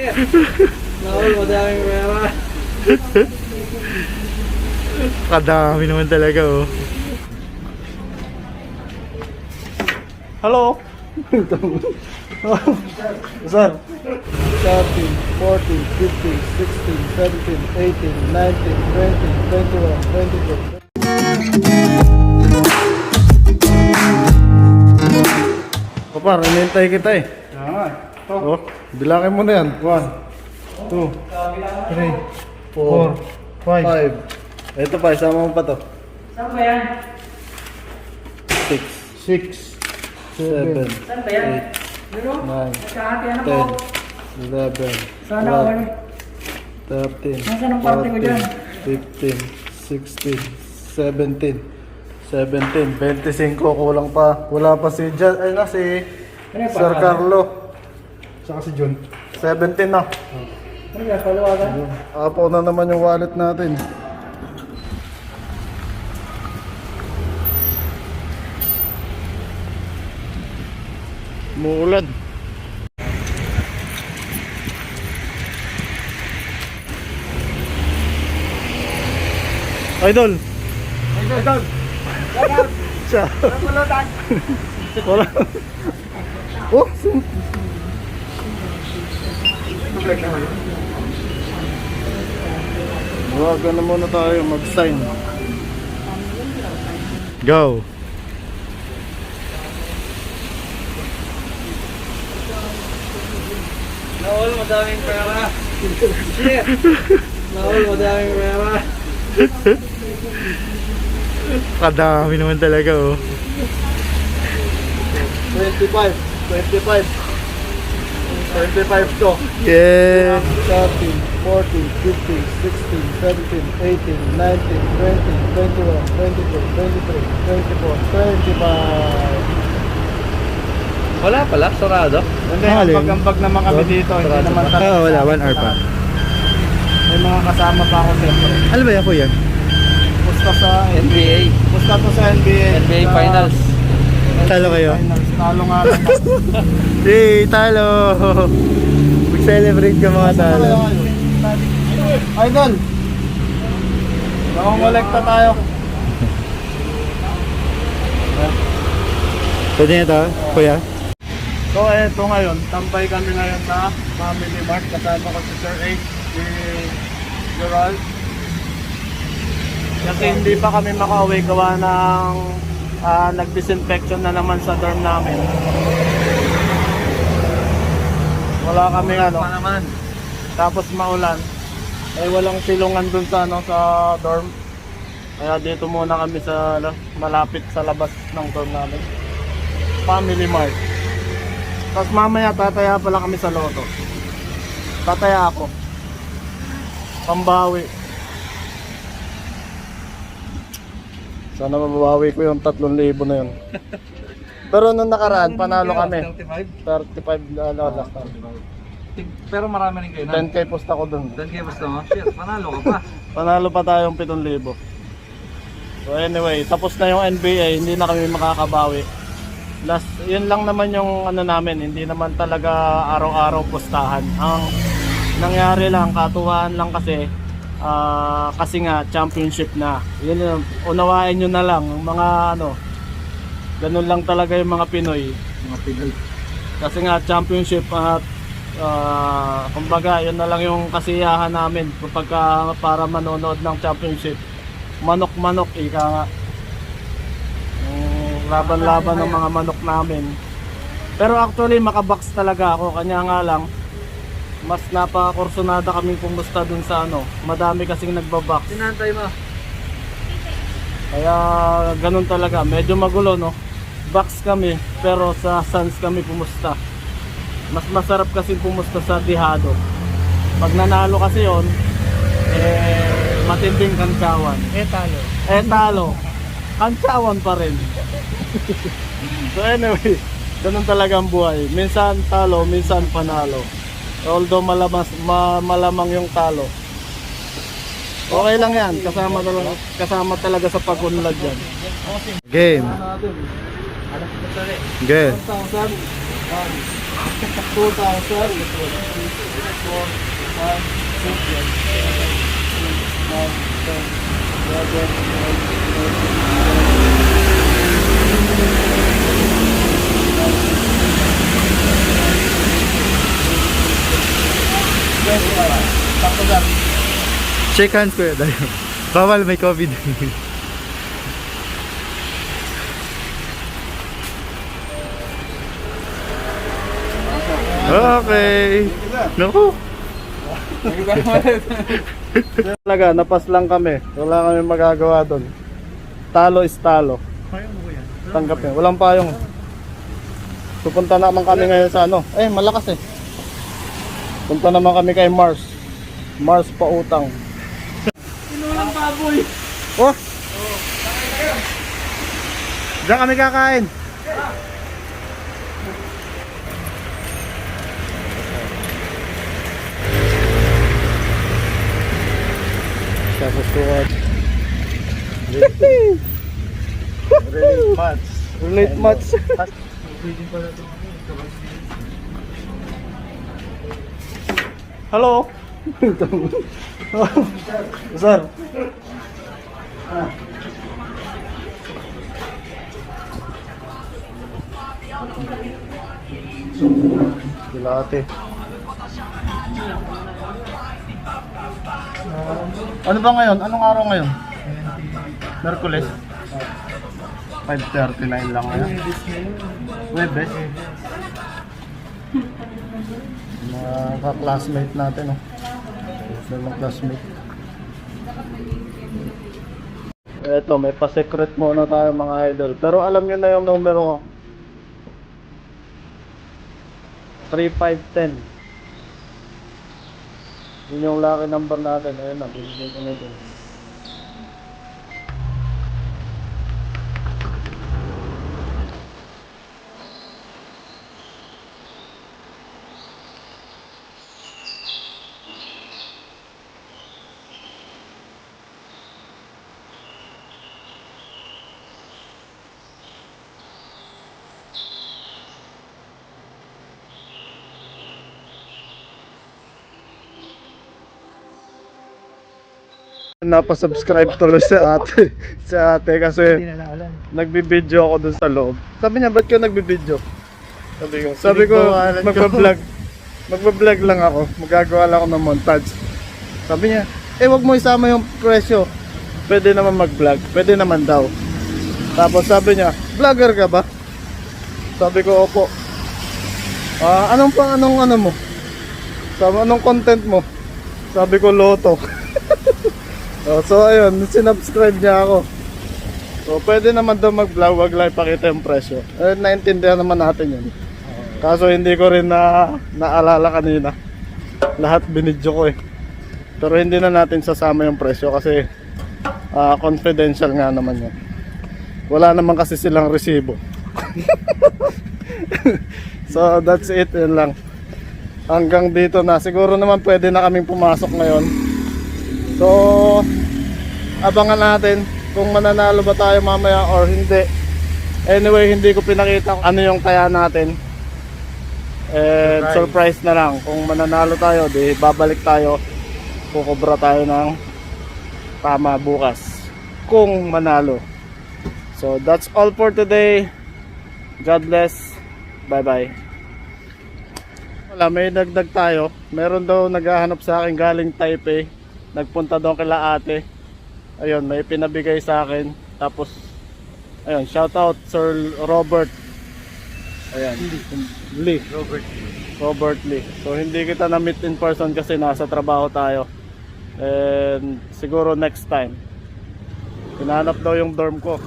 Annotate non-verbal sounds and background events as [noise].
Nakul, madaming pera. Kadami naman talaga oh. Hello? Sir? 13, 14, 15, 16, 17, 18, 19, 20, 21, 22. O par, inintay kita eh. Yan. Ito. Oh, bilangin mo na yan. 1, 2, 3, 4, 5. 5. Ito pa, isama mo pa to. Saan ba yan? 6, 6, 7, 7, Saan ba yan? Pero, 9, nagkahati ano po? 10, 11, Sana ako eh. 13, Nasaan ang parte ko dyan? 14, 15, 16, 17, 17, 25 kulang pa. Wala pa si Jan, ay na si Ano Sir? Carlo. Saka si John. 17 na. Ano palawagan? Apo na naman yung wallet natin. Muulan. Idol. Idol! Siya. Wala. Oh! Sim- Huwagan na muna tayo mag-sign. Go. Nakul, madaming pera. Shit! Nakul, madaming pera. Kadami naman talaga oh. 25. 25. 25 to. Yeah. 13, 14, 15, 16, 17, 18, 19, 20, 21, 22, 23, 24, 25. Wala pala, sarado. Hindi, Alin? ambag-ambag naman kami dito. Hindi naman talaga. Ah, wala. One hour pa. May mga kasama pa ako siyempre. Ano ba yan kuya? Pusta sa NBA. Pusta to sa NBA. NBA Sa- Finals. Talo kayo? Talo nga lang. [laughs] Hey, talo! Mag-celebrate ka mga talo. Idol! Nakongolekta tayo. Pwede na ito, kuya? So eto ngayon, tampay kami ngayon sa Family Mart. Kasama ko si Sir Ace, si Gerald. Kasi hindi pa kami makauwi gawa ng ah, nag-disinfection na naman sa dorm namin. Wala kami ano, naman. tapos maulan. Eh walang silungan dun sa ano sa dorm. Kaya dito muna kami sa ano, malapit sa labas ng dorm namin. Family Mart. Tapos mamaya tataya pala kami sa loto. Tataya ako. Pambawi. Sana mababawi ko yung 3,000 na yun. [laughs] Pero nung nakaraan, panalo kami. 35? 35 ano, last time. Pero marami rin kayo na. 10k post ako dun. 10k basta mo. Shit, panalo ka pa. [laughs] Panalo pa tayong 7,000. So anyway, tapos na yung NBA, hindi na kami makakabawi. Last, yun lang naman yung ano namin, hindi naman talaga araw-araw pustahan. Ang nangyari lang, katuwaan lang kasi, ah, kasi nga championship na. Yun yun, unawain nyo na lang, mga ano, ganun lang talaga yung mga Pinoy. Mga Pinoy. Kasi nga championship at ah, kumbaga yun na lang yung kasiyahan namin kapag ka- para manonood ng championship. Manok-manok ika nga. Laban-laban ng mga manok namin. Pero actually makabox talaga ako kanya nga lang mas napakakursonada kaming pumusta dun sa ano. Madami kasing nagbabox. Sinantay mo. Kaya ganun talaga, medyo magulo no. Box kami pero sa Suns kami pumusta. Mas masarap kasi pumusta sa Dihado. Pag nanalo kasi yon eh matinding kantsawan. Eh, talo. Eh talo, kantsawan pa rin. [laughs] so anyway, ganun talaga ang buhay. Minsan talo, minsan panalo. Although malamas, ma, malamang yung talo. Okay lang yan, kasama talaga, kasama talaga sa pag-unlad yan. Game. Good. 1,000. [laughs] Shake hands kuya tayo. Bawal may COVID. okay. Naku. Talaga, napas lang kami. Wala kami magagawa doon. Talo is talo. Tanggapin. Walang payong. Pupunta naman kami ngayon sa ano. Eh, malakas eh. Punta naman kami kay Mars. Mars pa utang. Inulang baboy. Oh! Diyan kami kakain. Tapos sukat. Relate match. Relate match. Hello. Sir. Kilate. Ano ba ngayon? Anong araw ngayon? Merkules. 5.39 lang ngayon. Webes. Mga ka-classmate natin, oh. Mga classmate. Eto, may pa-secret muna tayo mga idol. Pero alam nyo na yung numero ko. 3510. Yun yung lucky number natin. Ayun na, bibigyan ko na ito. Napasubscribe tuloy sa ate. [laughs] sa ate kasi nagbibideo ako dun sa loob. Sabi niya, ba't ka nagbibideo? Sabi ko, sabi ko, magbablog. Magbablog lang ako. Magagawa lang ako ng montage. Sabi niya, eh wag mo isama yung presyo. Pwede naman mag-vlog. Pwede naman daw. Tapos sabi niya, vlogger ka ba? Sabi ko, opo. Ah, anong pang anong ano mo? Sabi, anong content mo? Sabi ko, loto. [laughs] oh, so ayun, sinubscribe niya ako. So pwede naman daw mag-vlog, wag lang ipakita yung presyo. Eh, naintindihan naman natin yun. Kaso hindi ko rin na naalala kanina. Lahat binidyo ko eh. Pero hindi na natin sasama yung presyo kasi ah, confidential nga naman yun. Wala naman kasi silang resibo. [laughs] so that's it, yun lang. Hanggang dito na. Siguro naman pwede na kaming pumasok ngayon. So, abangan natin kung mananalo ba tayo mamaya or hindi. Anyway, hindi ko pinakita kung ano yung kaya natin. And surprise. na lang. Kung mananalo tayo, di babalik tayo. Kukubra tayo ng tama bukas. Kung manalo. So, that's all for today. God bless. Bye-bye. Wala, may dagdag tayo. Meron daw naghahanap sa akin galing Taipei. Nagpunta daw kila ate. Ayun, may pinabigay sa akin. Tapos, ayun, shout out Sir Robert. Ayan. Lee. Robert. Robert Lee. So, hindi kita na-meet in person kasi nasa trabaho tayo. And siguro next time. Hinahanap daw yung dorm ko.